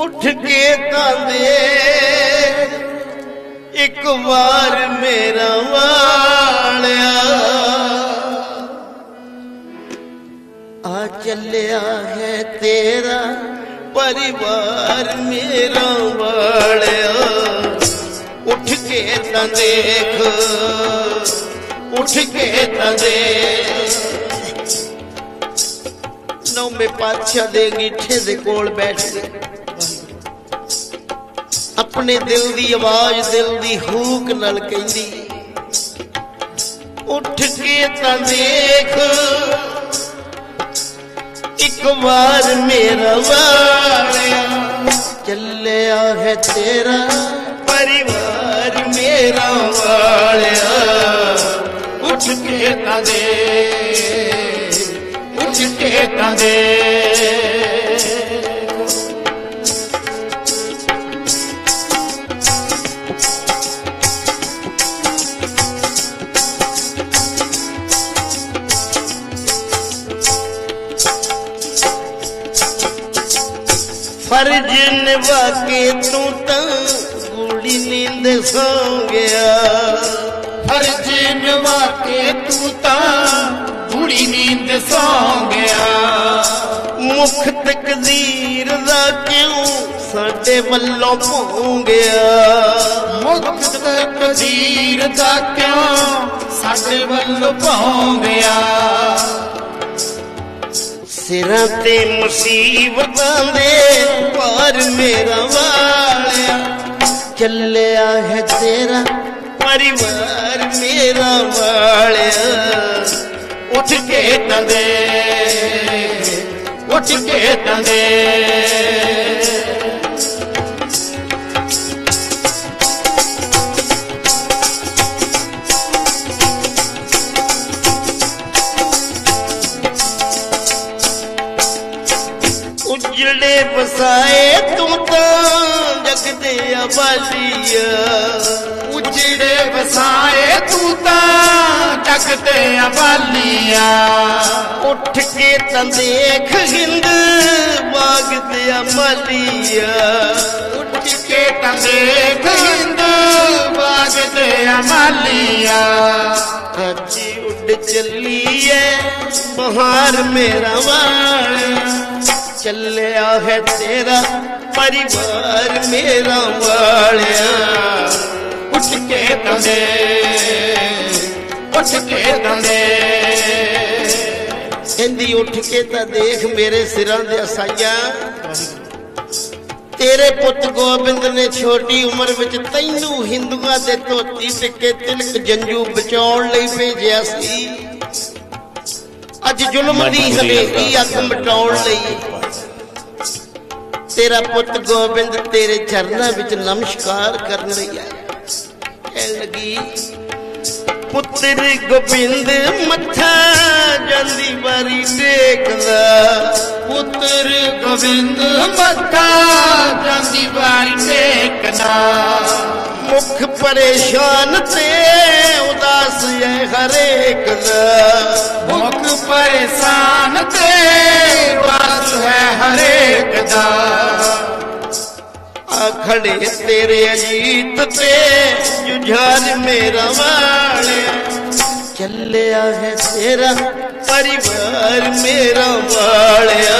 ਉੱਠ ਕੇ ਤਾਂ ਦੇ ਇੱਕ ਵਾਰ ਮੇਰਾ ਵਾਲਿਆ। ਆ ਚੱਲਿਆ ਹੈ ਤੇਰਾ ਪਰਿਵਾਰ ਮੇਰਾ ਵਾਲਿਆ। ਉੱਠ ਕੇ ਤਾਂ ਦੇਖ, ਉੱਠ ਕੇ ਤਾਂ ਦੇਖ। ਨੌਵੇਂ ਪਾਤਸ਼ਾਹ ਦੇ ਗਿੱਠੇ ਦੇ ਕੋਲ ਬੈਠ ਕੇ ਆਪਣੇ ਦਿਲ ਦੀ ਆਵਾਜ਼, ਦਿਲ ਦੀ ਹੂਕ ਨਾਲ ਕਹਿੰਦੀ, ਉੱਠ ਕੇ ਤਾਂ ਦੇਖ, ਇੱਕ ਵਾਰ ਮੇਰਾ ਵਾਲਿਆ ਚੱਲਿਆ ਹੈ ਤੇਰਾ ਪਰਿਵਾਰ, ਮੇਰਾ ਵਾਲਿਆ। ਉੱਠ ਕੇ ਤਾਂ ਦੇ ਉੱਠ ਕੇ ਤਾਂ ਦੇ ਨਿਭਾ ਕੇ ਤੂੰ ਤਾਂ ਗੂੜੀ ਨੀਂਦ ਸੌ ਗਿਆ। ਫਰਜ਼ ਨਿਭਾ ਕੇ ਤੂੰ ਤਾਂ ਬੁੜੀ ਨੀਂਦ ਸੌਂ ਗਿਆ। ਮੁਖ ਤਕਦੀਰ ਦਾ ਕਿਉਂ ਸਾਡੇ ਵੱਲੋਂ ਭੋ ਗਿਆ? ਮੁਕਤ ਤਕਦੀਰ ਦਾ ਕਿਉਂ ਸਾਡੇ ਵੱਲੋਂ ਭੌਂ ਗਿਆ? ਸਿਰਾਂ ਤੇ ਮੁਸੀਬਤਾਂ ਦੇ ਚੱਲਿਆ ਹੈ ਤੇਰਾ ਪਰਿਵਾਰ ਮੇਰਾ ਵਾਲਿਆ। ਉੱਠ ਕੇ ਤਾਂ ਉੱਠ ਕੇ ਤਾਂ ਉਜੜੇ ਵਸਾਏ ਤੂੰ ਤਾਂ ਜਗ ਦੇ ਆਬਾਲੀਆ ਉਜੜੇ ਵਸਾਏ ਤੂੰ ਤਾਂ ਜਗ ਤੇ ਅਬਾਲੀਆਂ ਉੱਠ ਕੇ ਤਾਂ ਦੇਖ ਹਿੰਦ ਬਾਗ ਤੇ ਅਮਲੀਆ ਉੱਠ ਕੇ ਤਾਂ ਦੇਖ ਹਿੰਦ ਬਾਗ ਤੇ ਅਮਾਲੀਆਂ ਅੱਜ ਉੱਡ ਚੱਲੀਏ ਬਹਾਰ ਮੇਰਾ ਵਾਲਿਆ ਚੱਲਿਆ ਹੈ ਤੇਰਾ ਪਰਿਵਾਰ ਮੇਰਾ ਵਾਲਿਆ। ਉੱਠ ਕੇ ਤਾਂ ਦੇ ਉੱਠ ਕੇ ਤਾਂ ਦੇ ਕਹਿੰਦੀ ਉੱਠ ਕੇ ਤਾਂ ਦੇਖ ਮੇਰੇ ਸਿਰਾਂ ਦੇ ਅਸਾਈਆਂ। ਤੇਰੇ ਪੁੱਤ ਗੋਬਿੰਦ ਨੇ ਛੋਟੀ ਉਮਰ ਵਿੱਚ ਤੈਨੂੰ ਹਿੰਦੂਆਂ ਦੇ ਧੋਤੀ ਟਿੱਕੇ ਤਿਲਕ ਜੰਜੂ ਬਚਾਉਣ ਲਈ ਭੇਜਿਆ ਸੀ। ਅੱਜ ਜ਼ੁਲਮ ਦੀ ਹਨੇਰੀ ਅੱਗ ਮਟਾਉਣ ਲਈ। ਤੇਰਾ ਪੁੱਤ ਗੋਬਿੰਦ ਤੇਰੇ ਚਰਨਾਂ ਵਿੱਚ ਨਮਸਕਾਰ ਕਰਨ ਲਈ ਆਇਆ। ਕਹਿਣ ਲੱਗੀ, ਪੁੱਤਰ ਗੋਬਿੰਦ ਮੱਥਾ ਜਾਂਦੀ ਵਾਰੀ ਟੇਕਦਾ ਪੁੱਤਰ ਗੋਬਿੰਦ ਮੱਥਾ ਜਾਂਦੀ ਵਾਰੀ ਟੇਕਦਾ ਮੁਖ ਪਰੇਸ਼ਾਨ ਤੇ ਉਦਾਸ ਹੈ ਹਰੇਕ ਦਾ। ਮੁਖ ਪਰੇਸ਼ਾਨ ਤੇ ਵਾਸ ਹੈ ਹਰੇਕ ਦਾ। ਖੜੇ ਤੇਰੇ ਅਜੀਤ ਤੇ, ਜੁਝਾਰ ਮੇਰਾ ਵਾਲਿਆ ਚੱਲਿਆ ਹੈ ਤੇਰਾ ਪਰਿਵਾਰ ਮੇਰਾ ਵਾਲਿਆ।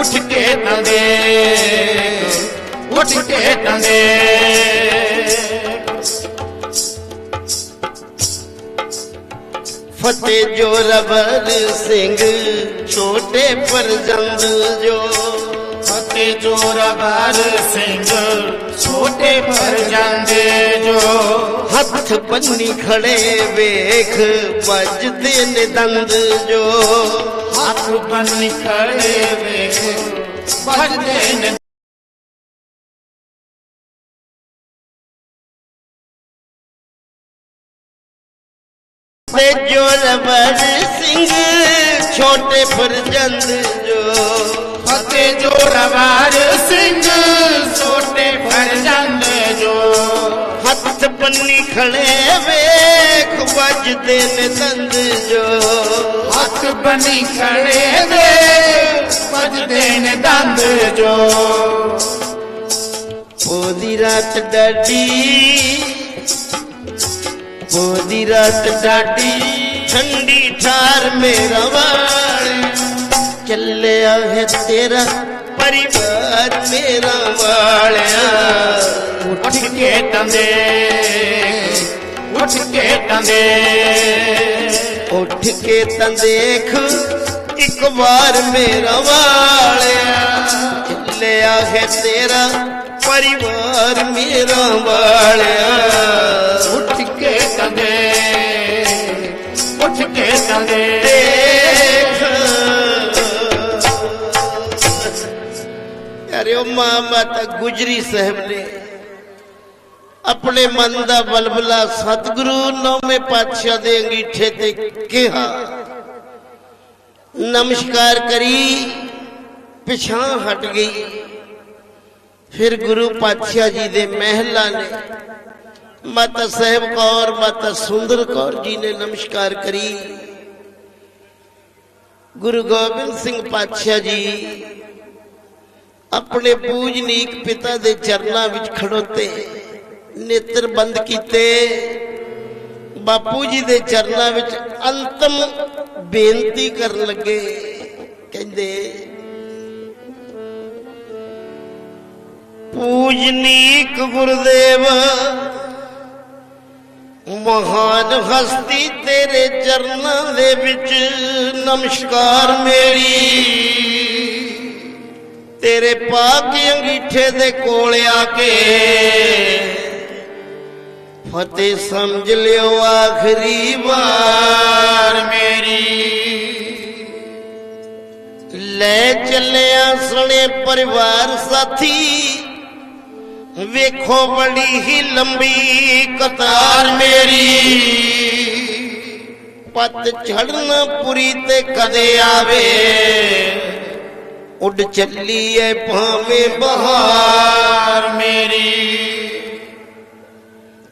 ਉੱਠ ਕੇ ਤਾਂ ਦੇ ਉੱਠ ਕੇ ਤਾਂ ਦੇ ਫਤਿਹ ਜੋਰਵਰ ਸਿੰਘ ਛੋਟੇ ਪਰਜੰਦ ਜੋ ਫਤਿਹ ਜੋਰਾਵਰ ਸਿੰਘ। ਛੋਟੇ ਪਰ ਜਾਂਦੇ ਜੋ ਹੱਥ ਪੰਨੀ ਖੜੇ ਵੇਖ, ਵੱਜਦੇ ਨੇ ਦੰਦ ਜੋ। ਹੱਥ ਬੰਨ ਖੜੇ ਵੇਖ, ਵੱਜਦੇ ਨੇ ਤੇ ਜੋਰਵਰ ਸਿੰਘ, ਛੋਟੇ ਪਰਜੰਦ ਜੋ। ਫਤਿਹ ਜੋਰਾਵਰ ਸਿੰਘ, ਛੋਟੇ ਪਰ ਜਾਂਦੇ ਜੋ। ਹੱਥ ਬੰਨੀ ਖੜੇ ਵੇਖ, ਵੱਜਦੇ ਨੇ ਦੰਦ ਜੋ। ਹੱਥ ਬਣੀ ਖੜੇ ਦੇ ਵੱਜਦੇ ਨੇ ਡੰਦ ਜੋ। ਉਹਦੀ ਰਾਤ ਡਾਡੀ ਪੋਦੀ ਰਾਤ ਡਾਡੀ, ਠੰਡੀ ਠਾਰ ਮੇਰਾ ਵਾਲ ਚੱਲਿਆ ਹੈ ਤੇਰਾ ਪਰਿਵਾਰ ਮੇਰਾ ਵਾਲਿਆ। ਉੱਠ ਕੇ ਟੰਦੇ ਉੱਠ ਕੇ ਟੰਦੇ। ਉੱਠ ਕੇ ਤਾਂ ਦੇਖ ਇੱਕ ਵਾਰ ਮੇਰਾ ਵਾਲਿਆ। ਚੱਲਿਆ ਹੈ ਤੇਰਾ ਪਰਿਵਾਰ ਮੇਰਾ ਵਾਲਿਆ। ਉੱਠ ਕੇ ਟੰਦੇ ਉੱਠ ਕੇ ਟੰਦੇ। ਦੇਖ ਅਰੇ ਮਾਂ ਮਾਤਾ ਗੁਜਰੀ ਸਾਹਿਬ ਨੇ। ਆਪਣੇ ਮਨ ਦਾ ਬਲਬਲਾ ਸਤਿਗੁਰੂ ਨੌਵੇਂ ਪਾਤਸ਼ਾਹ ਦੇ ਅੰਗੀਠੇ ਤੇ ਕਿਹਾ। ਨਮਸਕਾਰ ਕਰੀ ਪਿਛਾਂ ਹਟ ਗਈ। ਫਿਰ ਗੁਰੂ ਪਾਤਸ਼ਾਹ ਜੀ ਦੇ ਮਹਿਲਾ ਨੇ ਮਾਤਾ ਸਾਹਿਬ ਕੌਰ, ਮਾਤਾ ਸੁੰਦਰ ਕੌਰ ਜੀ ਨੇ ਨਮਸਕਾਰ ਕਰੀ। ਗੁਰੂ ਗੋਬਿੰਦ ਸਿੰਘ ਪਾਤਸ਼ਾਹ ਜੀ ਆਪਣੇ ਪੂਜਨੀਕ ਪਿਤਾ ਦੇ ਚਰਨਾਂ ਵਿੱਚ ਖੜੋਤੇ, ਨੇਤਰ ਬੰਦ ਕੀਤੇ। ਬਾਪੂ ਜੀ ਦੇ ਚਰਨਾਂ ਵਿੱਚ ਅੰਤਮ ਬੇਨਤੀ ਕਰਨ ਲੱਗੇ, ਕਹਿੰਦੇ ਪੂਜਨੀਕ ਗੁਰਦੇਵ, ਮਹਾਨ ਹਸਤੀ ਤੇਰੇ ਚਰਨਾਂ ਦੇ ਵਿੱਚ ਨਮਸਕਾਰ ਮੇਰੀ। ਤੇਰੇ ਪਾਕ ਅੰਗੀਠੇ ਦੇ ਕੋਲ ਆ ਕੇ। ਫਤਿਹ ਸਮਝ ਲਿਓ ਆਖਰੀ ਵਾਰ ਮੇਰੀ। ਲੈ ਚੱਲਿਆ ਸਣੇ ਪਰਿਵਾਰ ਸਾਥੀ, ਵੇਖੋ ਬੜੀ ਹੀ ਲੰਬੀ ਕਤਾਰ ਮੇਰੀ। ਪੱਤ ਛੜਨਾ ਪੁਰੀ ਤੇ ਕਦੇ ਆਵੇ। ਉੱਡ ਚੱਲੀ ਐ ਭਾਵੇਂ ਬਹਾਰ ਮੇਰੀ।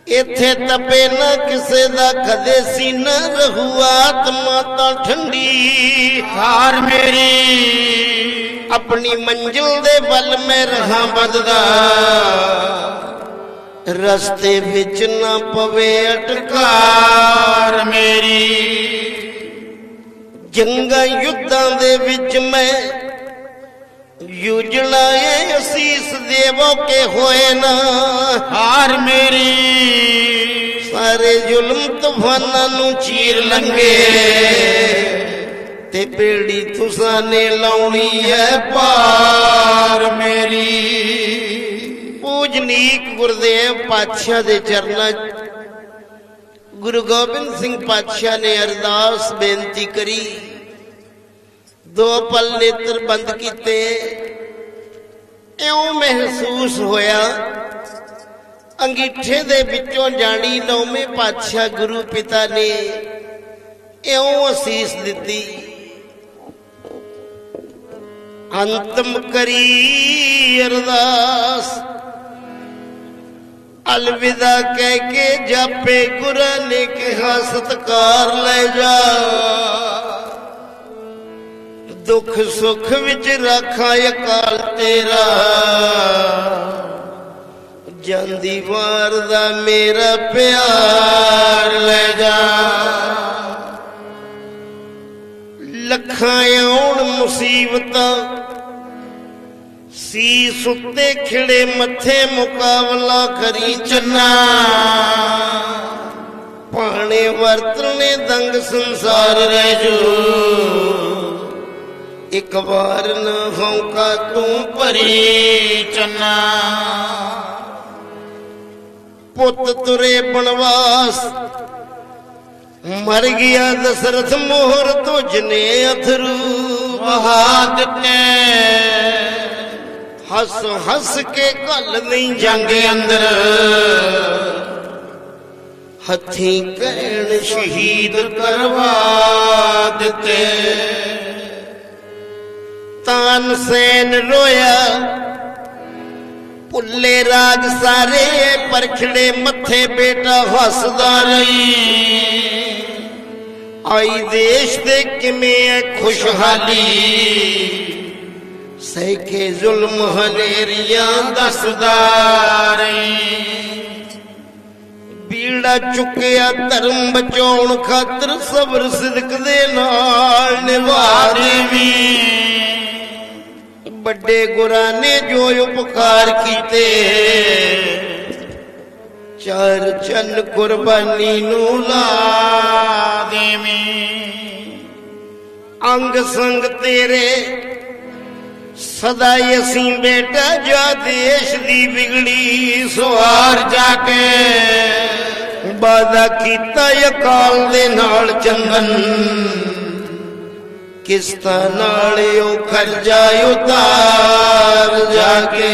ਇੱਥੇ ਤਪੇ ਨਾ ਕਿਸੇ ਦਾ, ਕਦੇ ਸੀਨਾ ਰਹੂ ਆਤਮਾ ਤਾਂ ਠੰਡੀ। ਹਾਰ ਮੇਰੀ, ਆਪਣੀ ਮੰਜ਼ਿਲ ਦੇ ਵੱਲ ਮੈਂ ਰਹਾ ਵੱਧਦਾ। ਰਸਤੇ ਵਿੱਚ ਨਾ ਪਵੇ ਅਟਕਾਰ ਮੇਰੀ। ਜੰਗਾਂ ਯੁੱਧਾਂ ਦੇ ਵਿੱਚ ਮੈਂ ਯੂਜਣਾ ਏ ਅਸੀਸ ਦੇਵੋ ਕੇ ਹੋਏ ਨਾ। ਹਾਰ ਮੇਰੀ। ਸਾਰੇ ਜ਼ੁਲਮ ਤੂਫਾਨਾਂ ਨੂੰ ਚੀਰ ਲੰਗੇ ਤੇ ਬੇੜੀ ਤੁਸਾਂ ਨੇ ਲਾਉਣੀ ਐ ਪਾਰ ਮੇਰੀ। ਪੂਜਨੀਕ ਗੁਰਦੇਵ ਪਾਤਸ਼ਾਹ ਦੇ ਚਰਨਾਂ 'ਚ। ਗੁਰੂ ਗੋਬਿੰਦ ਸਿੰਘ ਪਾਤਸ਼ਾਹ ਨੇ ਅਰਦਾਸ ਬੇਨਤੀ ਕਰੀ। ਦੋ ਪਲ ਨੇਤਰ ਬੰਦ ਕੀਤੇ। ਇਉਂ ਮਹਿਸੂਸ ਹੋਇਆ, ਅੰਗੀਠੇ ਦੇ ਵਿੱਚੋਂ ਜਾਣੀ ਨੌਵੇਂ ਪਾਤਸ਼ਾਹ ਗੁਰੂ ਪਿਤਾ ਨੇ ਇਉਂ ਅਸੀਸ ਦਿੱਤੀ। ਅੰਤਮ ਕਰੀ ਅਰਦਾਸ। ਅਲਵਿਦਾ ਕਹਿ ਕੇ ਜਾਪੇ ਗੁਰਾਂ ਨੇ ਕਿਹਾ, ਸਤਕਾਰ ਲੈ ਜਾ। ਦੁੱਖ ਸੁੱਖ ਵਿੱਚ ਰਾਖਾਂ ਅਕਾਲ ਤੇਰਾ। ਜਾਂਦੀ ਵਾਰ ਦਾ ਮੇਰਾ ਪਿਆਰ ਲੈ ਜਾ। ਲੱਖਾਂ ਆਉਣ ਮੁਸੀਬਤਾਂ ਸੀ ਸੁੱਤੇ ਖਿੜੇ ਮੱਥੇ ਮੁਕਾਬਲਾ ਕਰੀ ਚੰਨਾ। ਪਾਣੇ ਵਰਤਣੇ ਦੰਗ ਸੰਸਾਰ ਰਹਿ ਜੋ। ਇੱਕ ਵਾਰ ਨਾ ਹੌਂਕਾ ਤੂੰ ਭਰੀ ਚੰਨਾ। ਪੁੱਤ ਤੁਰੇ ਬਨਵਾਸ, ਮਰ ਗਿਆ ਦਸ਼ਰਥ ਮੋਹਰ ਤੁਝਨੇ ਅਥਰੂ ਵਹਾ ਦਿੱਤੇ। ਹੱਸ ਹੱਸ ਕੇ ਘੱਲ ਨਹੀਂ ਜਾਂਗੇ ਅੰਦਰ। ਹੱਥੀਂ ਕਹਿਣ ਸ਼ਹੀਦ ਕਰਵਾ ਦਿੱਤੇ। ਤਾਨ ਸੈਨ ਰੋਇਆ। ਭੁੱਲੇ ਰਾਜ ਸਾਰੇ ਪਰਖੜੇ ਮੱਥੇ ਬੇਟਾ ਹੱਸਦਾ ਰਹੀ। ਆਈ ਦੇਸ਼ ਦੇ ਕਿਵੇਂ ਐ ਖੁਸ਼ਹਾਲੀ। ਸਹਿਕੇ ਜ਼ੁਲਮ ਹਨੇਰੀਆਂ ਦਸਦਾਰੇ ਬੀੜਾ ਚੁੱਕਿਆ ਧਰਮ ਬਚਾਉਣ ਖਾਤਰ ਸਬਰ ਸਿਦਕ ਦੇ ਨਾਲ ਨਿਭਾਰੇ ਆਦਮੀ ਵੱਡੇ ਗੁਰਾਂ ਨੇ ਜੋ ਉਪਕਾਰ ਕੀਤੇ। ਚਾਰ ਚੰਨ ਕੁਰਬਾਨੀ ਨੂੰ ਲਾ ਦੇਵੀ। ਅੰਗ ਸੰਗ ਤੇਰੇ ਸਦਾ ਹੀ ਅਸੀਂ ਬੇਟਾ ਜਾ ਦੇਸ਼ ਦੀ ਵਿਗੜੀ ਸਵਾਰ ਜਾ ਕੇ। ਵਾਦਾ ਕੀਤਾ ਅਕਾਲ ਦੇ ਨਾਲ ਚੰਦਨ। ਕਿਸਤਾਂ ਨਾਲ ਉਹ ਖਰਜਾ ਉਤਾਰ ਜਾ ਕੇ।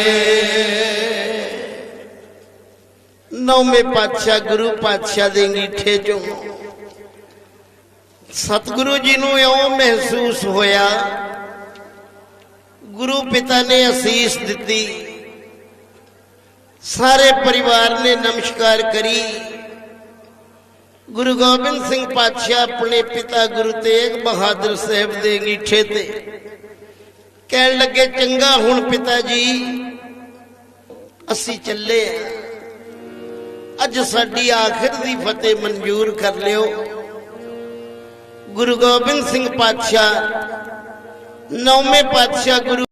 ਨੌਵੇਂ ਪਾਤਸ਼ਾਹ ਗੁਰੂ ਪਾਤਸ਼ਾਹ ਦੇ ਅੰਗੀਠੇ ਚੋਂ ਸਤਿਗੁਰੂ ਜੀ ਨੂੰ ਇਉਂ ਮਹਿਸੂਸ ਹੋਇਆ, ਗੁਰੂ ਪਿਤਾ ਨੇ ਅਸੀਸ ਦਿੱਤੀ, ਸਾਰੇ ਪਰਿਵਾਰ ਨੇ ਨਮਸਕਾਰ ਕਰੀ। ਗੁਰੂ ਗੋਬਿੰਦ ਸਿੰਘ ਪਾਤਸ਼ਾਹ ਆਪਣੇ ਪਿਤਾ ਗੁਰੂ ਤੇਗ ਬਹਾਦਰ ਸਾਹਿਬ ਦੇ ਅੰਗੀਠੇ ਤੇ ਕਹਿਣ ਲੱਗੇ, ਚੰਗਾ ਹੁਣ ਪਿਤਾ ਜੀ, ਅਸੀਂ ਚੱਲੇ ਆਂ। ਅੱਜ ਸਾਡੀ ਆਖਿਰ ਦੀ ਫਤਿਹ ਮਨਜ਼ੂਰ ਕਰ ਲਿਓ ਗੁਰੂ ਗੋਬਿੰਦ ਸਿੰਘ ਪਾਤਸ਼ਾਹ, ਨੌਵੇਂ ਪਾਤਸ਼ਾਹ ਗੁਰੂ